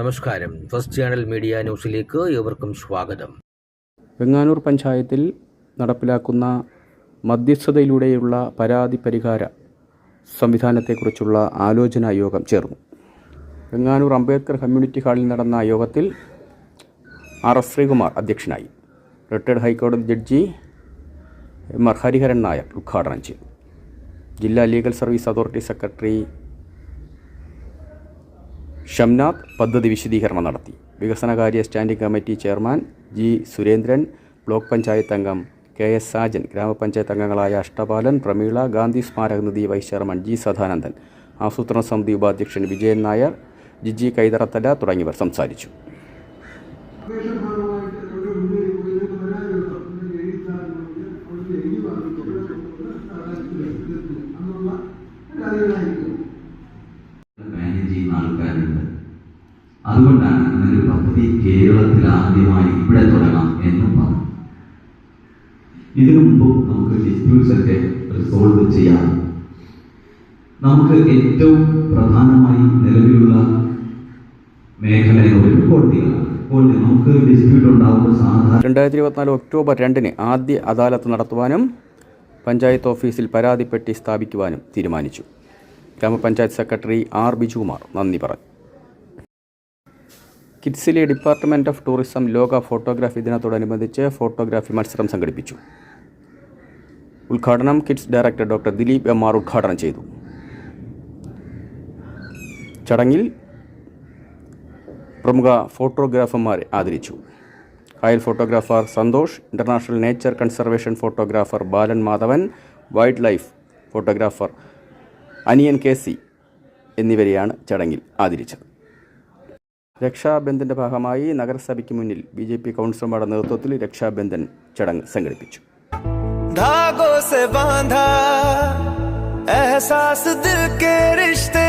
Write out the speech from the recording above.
നമസ്കാരം. First channel media ന്യൂസിലേക്ക് ഏവർക്കും സ്വാഗതം. വെങ്ങാനൂർ പഞ്ചായത്തിൽ നടപ്പിലാക്കുന്ന മധ്യസ്ഥതയിലൂടെയുള്ള പരാതി പരിഹാര സംവിധാനത്തെക്കുറിച്ചുള്ള ആലോചനാ യോഗം ചേർന്നു. വെങ്ങാനൂർ അംബേദ്കർ കമ്മ്യൂണിറ്റി ഹാളിൽ നടന്ന യോഗത്തിൽ ആർ എസ് ശ്രീകുമാർ അധ്യക്ഷനായി. റിട്ടയർഡ് ഹൈക്കോടതി judge M R Hariharan Nair ഉദ്ഘാടനം ചെയ്തു. ജില്ലാ legal service authority secretary Shamnath പദ്ധതി വിശദീകരണം നടത്തി. വികസനകാര്യ standing committee chairman G Surendran block panchayat അംഗം കെ എസ് സാജൻ ഗ്രാമപഞ്ചായത്ത് അംഗങ്ങളായ അഷ്ടപാലൻ പ്രമീള ഗാന്ധി സ്മാരക നിധി വൈസ് ചെയർമാൻ ജി സദാനന്ദൻ ആസൂത്രണ സമിതി ഉപാധ്യക്ഷൻ വിജയൻ നായർ ജിജി കൈതറത്തല തുടങ്ങിയവർ സംസാരിച്ചു. അതുകൊണ്ടാണ് ഇങ്ങനൊരു പദ്ധതി കേരളത്തിൽ ആദ്യമായി ഇവിടെ തുടങ്ങാം എന്നും പറഞ്ഞു. ഇതിനു മുമ്പ് നമുക്ക് ഡിസ്പ്യൂട്ട്സ് ഒക്കെ റിസോൾവ് ചെയ്യാം. നമുക്ക് ഏറ്റവും പ്രധാനമായി നിലവിലുള്ള മേഖല എന്ന് പറയുന്നത് കോടതികളാണ് നമുക്ക് ഡിസ്പ്യൂട്ട് രണ്ടായിരത്തി ഇരുപത്തിനാല് ഒക്ടോബർ രണ്ടിന് ആദ്യ അദാലത്ത് നടത്തുവാനും പഞ്ചായത്ത് ഓഫീസിൽ പരാതിപ്പെട്ടി സ്ഥാപിക്കുവാനും തീരുമാനിച്ചു. ഗ്രാമപഞ്ചായത്ത് സെക്രട്ടറി ആർ ബിജുകുമാർ നന്ദി പറഞ്ഞു. കിഡ്സിലെ ഡിപ്പാർട്ട്മെന്റ് ഓഫ് ടൂറിസം ലോക ഫോട്ടോഗ്രാഫി ദിനത്തോടനുബന്ധിച്ച് ഫോട്ടോഗ്രാഫി മത്സരം സംഘടിപ്പിച്ചു. ഉദ്ഘാടനം KITTS director doctor Dileep M R ഉദ്ഘാടനം ചെയ്തു. ചടങ്ങിൽ പ്രമുഖ ഫോട്ടോഗ്രാഫർമാരെ ആദരിച്ചു. കായൽ photographer Santhosh international nature conservation photographer Balan Madhavan wildlife photographer Aniyan K C എന്നിവരെയാണ് ചടങ്ങിൽ ആദരിച്ചത്. രക്ഷാബന്ധൻ്റെ ഭാഗമായി നഗരസഭയ്ക്ക് മുന്നിൽ ബി ജെ പി കൗൺസിലർമാരുടെ നേതൃത്വത്തിൽ രക്ഷാബന്ധൻ ചടങ്ങ് സംഘടിപ്പിച്ചു धागों से बांधा एहसास दिल के रिश्ते का